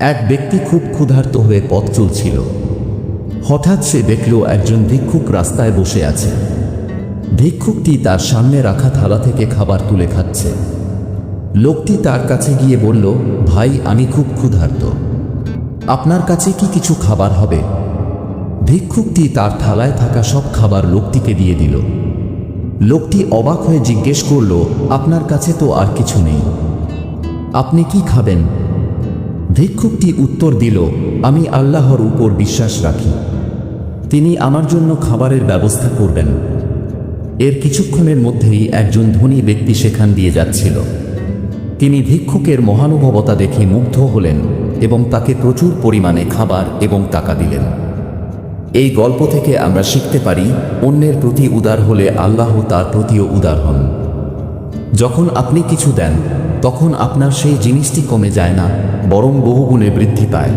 এক ব্যক্তি খুব ক্ষুধার্ত হয়ে পথ চলছিল। হঠাৎ সে দেখল একজন ভিক্ষুক রাস্তায় বসে আছে। ভিক্ষুকটি তার সামনে রাখা থালা থেকে খাবার তুলে খাচ্ছে। লোকটি তার কাছে গিয়ে বলল, ভাই, আমি খুব ক্ষুধার্ত। আপনার কাছে কি কিছু খাবার হবে? ভিক্ষুকটি তার থালায় থাকা সব খাবার লোকটিকে দিয়ে দিল। লোকটি অবাক হয়ে জিজ্ঞেস করল, আপনার কাছে তো আর কিছু নেই। আপনি কি খাবেন? ভিক্ষুকটি উত্তর দিল, আমি আল্লাহর উপর বিশ্বাস রাখি। তিনি আমার জন্য খাবারের ব্যবস্থা করবেন। এর কিছুক্ষণের মধ্যেই একজন ধনী ব্যক্তি সেখান দিয়ে যাচ্ছিল। তিনি ভিক্ষুকের মহানুভবতা দেখে মুগ্ধ হলেন এবং তাকে প্রচুর পরিমাণে খাবার এবং টাকা দিলেন। এই গল্প থেকে আমরা শিখতে পারি, অন্যের প্রতি উদার হলে আল্লাহ তার প্রতিও উদার হন। যখন আপনি কিছু দেন তখন আপনার সেই জিনিসটি কমে যায় না বরং বহুগুণে বৃদ্ধি পায়।